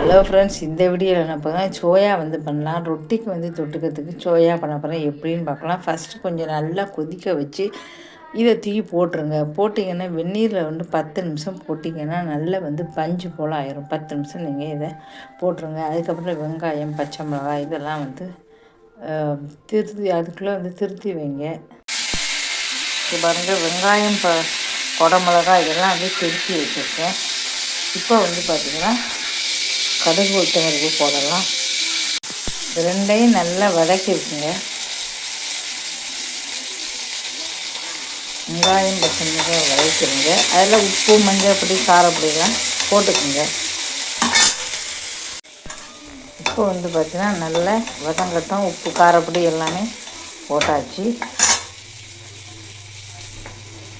Hello friends இந்த வீடியோவில் என்ன பண்ணலாம் சோயா வந்து பண்ணலாம். ரொட்டிக்கு வந்து தொட்டுக்கிறதுக்கு சோயா பண்ண போகிறேன் எப்படின்னு பார்க்கலாம். ஃபஸ்ட்டு கொஞ்சம் நல்லா கொதிக்க வச்சு இதை தூக்கி போட்டுருங்க. போட்டிங்கன்னா வெந்நீரில் வந்து பத்து நிமிஷம் போட்டிங்கன்னா நல்லா வந்து பஞ்சு போல் ஆயிரும். பத்து நிமிஷம் நீங்கள் இதை போட்டுருங்க. அதுக்கப்புறம் வெங்காயம் பச்சை மிளகாய் இதெல்லாம் வந்து திருத்தி அதுக்குள்ளே வந்து திருத்தி வைங்க. இப்போ பாருங்கள் வெங்காயம் ப குடமிளகா இதெல்லாம் வந்து திருத்தி வச்சுருக்கேன். இப்போ வந்து பார்த்திங்கன்னா கடுகு உளுத்தம்பருப்பு போடலாம். ரெண்டையும் நல்லா வதக்கிருக்குங்க வெங்காயம் பச்சை மிளகாய் வதக்கிடுங்க. அதில் உப்பு மஞ்சள் பொடி காரப்பொடிலாம் போட்டுக்குங்க. இப்போ வந்து பார்த்திங்கன்னா நல்லா வதங்கட்டும் உப்பு காரப்பொடி எல்லாமே போட்டாச்சு.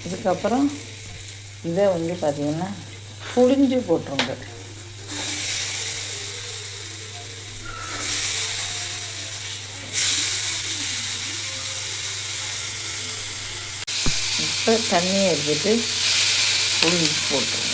இதுக்கப்புறம் இதை வந்து பார்த்திங்கன்னா புளிஞ்சு போட்டுருங்க. இப்போ தண்ணியை எடுத்துட்டு புளி போட்டுருங்க.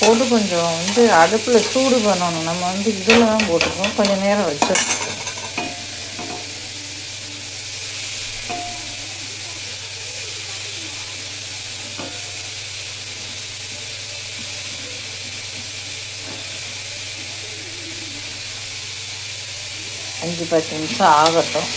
போட்டு கொஞ்சம் வந்து அடுப்பில் சூடு பண்ணணும். நம்ம வந்து இதில் தான் போட்டுருக்கோம் கொஞ்சம் நேரம் வச்சு அஞ்சு பத்து நிமிஷம் ஆகட்டும்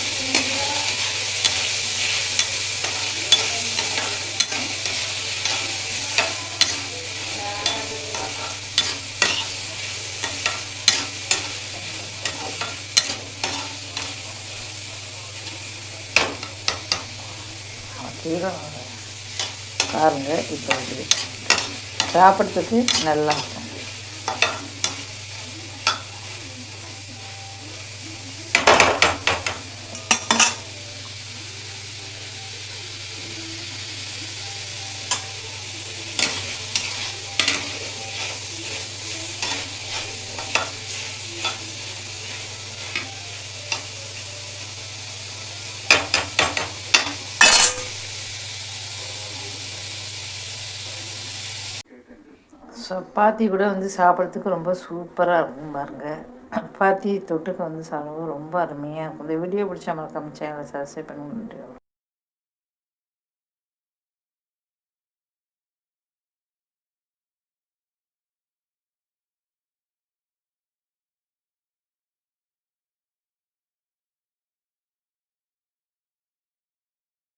பாருங்க இப்போ சாப்பிட்றதுக்கு நல்லா இருக்கும் சப்பாத்தி கூட வந்து சாப்பிட்றதுக்கு ரொம்ப சூப்பராக இருக்கும் பாருங்கள் சப்பாத்தி தொட்டுக்கு வந்து சாப்பிடும்போது ரொம்ப அருமையாக இருக்கும். இந்த வீடியோ பிடிச்சா மறக்காம சேனலை சப்ஸ்கிரைப் பண்ணி